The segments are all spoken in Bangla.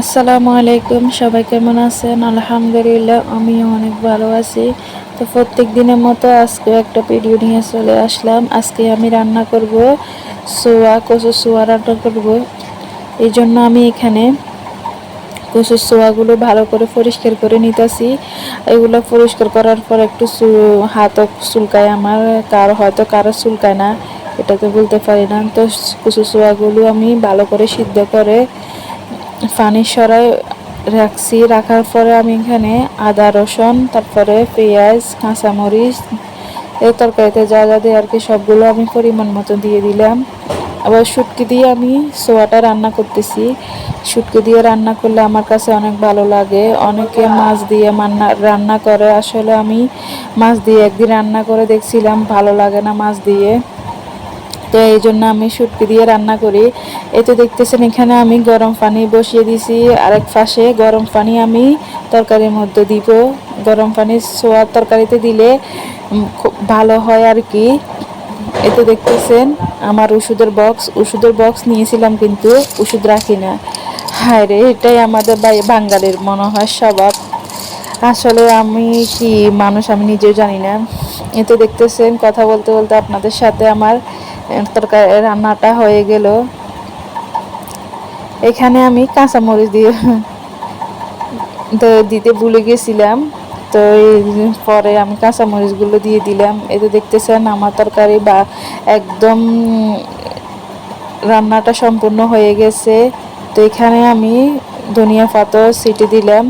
আসসালামু আলাইকুম, সবাই কেমন আছেন? আলহামদুলিল্লাহ, আমিও অনেক ভালো আছি। তো প্রত্যেক দিনের মতো আজকেও একটা ভিডিও নিয়ে চলে আসলাম। আজকে আমি রান্না করব সোয়া, কচু সোয়া রান্না করব। এই জন্য আমি এখানে কচুর সোয়াগুলো ভালো করে পরিষ্কার করে নিতেছি। এগুলো পরিষ্কার করার পর একটু হাতও চুলকায় আমার। কারও হয়তো কারও চুলকায় না এটা তো বলতে পারি না। তো কচু সোয়াগুলো আমি ভালো করে সিদ্ধ করে পানি সরাই রাখছি, রাখার পরে আমি এখানে আদা, রসুন, তারপরে পেঁয়াজ, কাঁচামরিচ এই তরকারিতে যা যা দেয় আর কি, সবগুলো আমি পরিমাণ মতো দিয়ে দিলাম। আবার শুটকি দিয়ে আমি সোয়াটা রান্না করতেছি। শুটকি দিয়ে রান্না করলে আমার কাছে অনেক ভালো লাগে। অনেকে মাছ দিয়ে মান্না, রান্না করে। আসলে আমি মাছ দিয়ে একদিন রান্না করে দেখছিলাম, ভালো লাগে না মাছ দিয়ে। তো এই জন্য আমি শুটকি দিয়ে রান্না করি। এই তো দেখতেছেন, এখানে আমি গরম পানি বসিয়ে দিছি। আরেক পাশে গরম পানি আমি তরকারির মধ্যে দিব। গরম পানি সোয়ার তরকারিতে দিলে খুব ভালো হয় আর কি। এই তো দেখতেছেন, আমার ওষুধের বক্স ওষুধের বক্স নিয়েছিলাম কিন্তু ওষুধ রাখি না। হায় রে, এটাই আমাদের বাই- বাঙালির মনে হয় স্বভাব। আসলে আমি কি মানুষ আমি নিজেও জানি না। এ তো দেখতেছেন, কথা বলতে বলতে আপনাদের সাথে আমার তরকারি, রান্নাটা হয়ে গেল। এখানে আমি কাঁচামরিচ দিয়ে তো দিতে ভুলে গেছিলাম। তো পরে আমি কাঁচামরিচগুলো দিয়ে দিলাম। এই তো দেখতেছেন, আমার তরকারি বা একদম রান্নাটা সম্পূর্ণ হয়ে গেছে। তো এখানে আমি ধনিয়া পাতা সিটি দিলাম।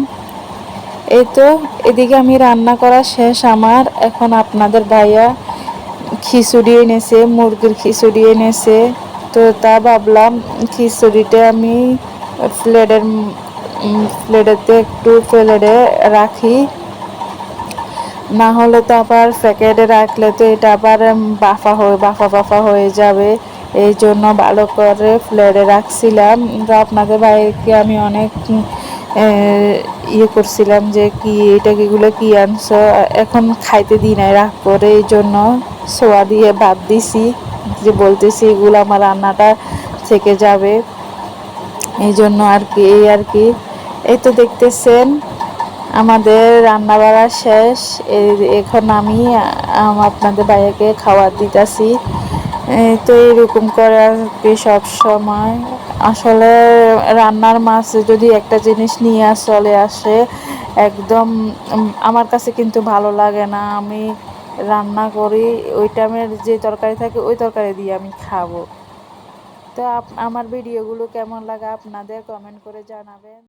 এই তো, এদিকে আমি রান্না করা শেষ আমার। এখন আপনাদের ভাইয়া খিচুড়ি এনেছে, মুরগির খিচুড়ি এনেছে। তো তা ভাবলাম খিচুড়িটা আমি প্লেটের প্লেটেতে একটু প্লেটে রাখি। না হলে তো আবার প্যাকেটে রাখলে তো এটা আবার বাফা হয়ে, বাফা বাফা হয়ে যাবে। এই জন্য ভালো করে প্লেটে রাখছিলাম। তো আপনাদের ভাইকে আমি অনেক ইয়ে করছিলাম যে কি, এটা কিগুলো কি আনছো? এখন খাইতে দিই নাই রাগ করে, এই জন্য। সোয়া দিয়ে ভাত দিছি, যে বলতেছি এগুলো আমার রান্নাটা থেকে যাবে। এই জন্য আর কি, এই আর কি। এই তো দেখতেছেন, আমাদের রান্না বাড়া শেষ এখন আমি আপনাদের ভাইয়াকে খাবার দিতেছি। তো এরকম করে আর কি সব সময়। আসলে রান্নার মাছ যদি একটা জিনিস নিয়ে চলে আসে, একদম আমার কাছে কিন্তু ভালো লাগে না। আমি রান্না করি, ওই টাইমের যে তরকারি থাকে, ওই তরকারি দিয়ে আমি খাব। তো আমার ভিডিওগুলো কেমন লাগে, আপনাদের কমেন্ট করে জানাবেন।